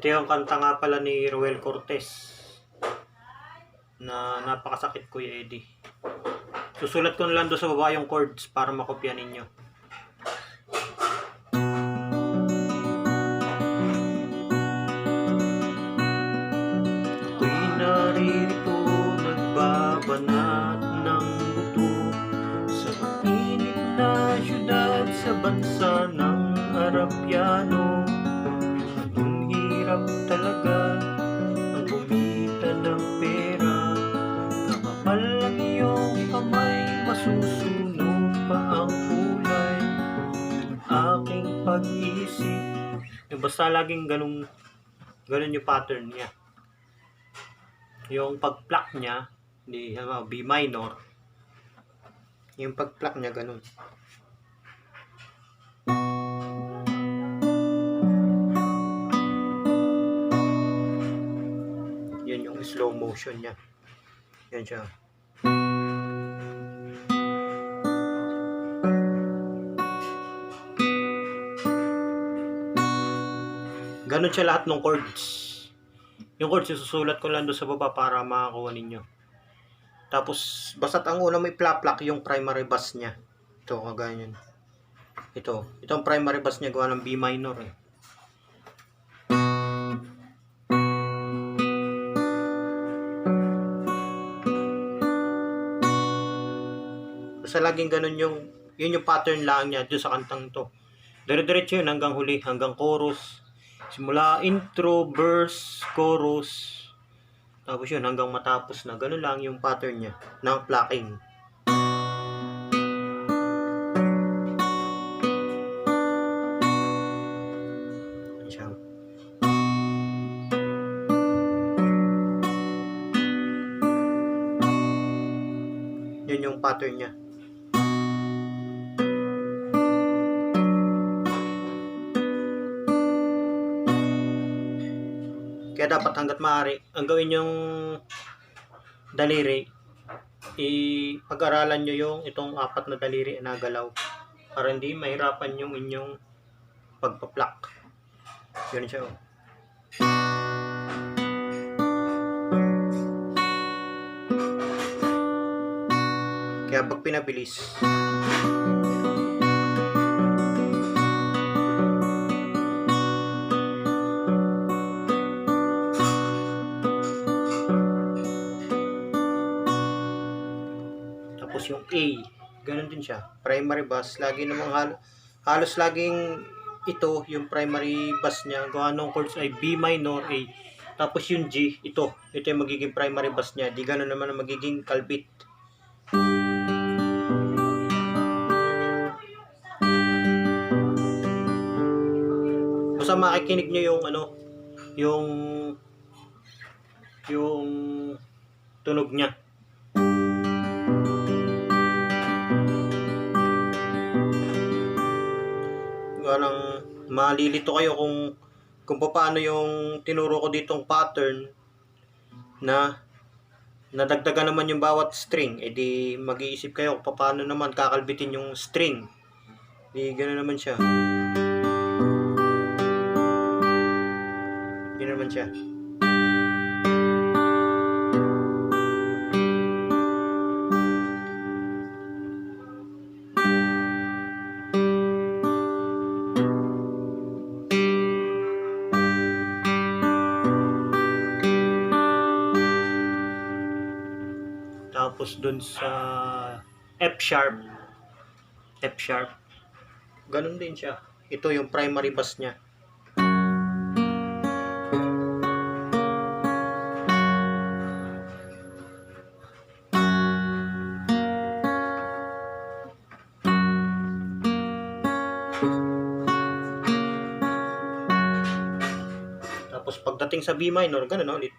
Ito yung kanta nga pala ni Roel Cortez na napakasakit Kuya Eddie. Susulat ko na lang doon sa baba yung chords para makopya ninyo. Ako'y naririto nagbabanat ng buto sa mainit na syudad sa bansa ng Arapiano. Hirap talaga ang kumita ng pera Kakapal ang iyong kamay, masusunog pa ang kulay ng aking pag-iisip Eh, Basta laging ganun, ganun yung pattern niya. Yung pag-pluck niya, di, ano, B minor, yung pag-pluck niya ganun. Motion niya. Yan siya. Ganon siya lahat ng chords. Yung chords, susulat ko lang doon sa baba para makakuha ninyo. Tapos, basta't ang una may plaplak yung primary bass niya. Ito, kagaya yan. Ito. Ito ang primary bass niya gawa ng B minor eh. Basta laging ganun yung, yun yung pattern lang niya doon sa kantang to. Dire-diretso yun hanggang huli, hanggang chorus. Simula intro, verse, chorus. Tapos yun hanggang matapos na. Ganun lang yung pattern niya ng plucking. Yun yung pattern niya. Kaya dapat hanggat maaari, ang gawin yung daliri, ipag-aralan nyo yung itong apat na daliri na galaw para hindi mahirapan yung inyong pagpa-pluck. Yun siya. oh. Kaya pag pinabilis, Tapos yung A, ganun din siya. Primary bass, lagi namang hal halos laging ito, yung primary bass niya, gawa ng chords ay B minor, A. Tapos yung G, ito. Ito yung magiging primary bass niya. Di ganun naman ang magiging kalbit. Basta makikinig nyo yung ano, yung yung tunog niya. Parang malilito kayo kung kung paano yung tinuro ko ditong pattern na nadagdagan naman yung bawat string, edi mag-iisip kayo paano naman kakalbitin yung string. Di gano'n naman siya. Yun naman siya. Tapos dun sa F sharp, F sharp, ganun din siya. Ito yung primary bass niya. Tapos pagdating sa B minor, ganun ulit.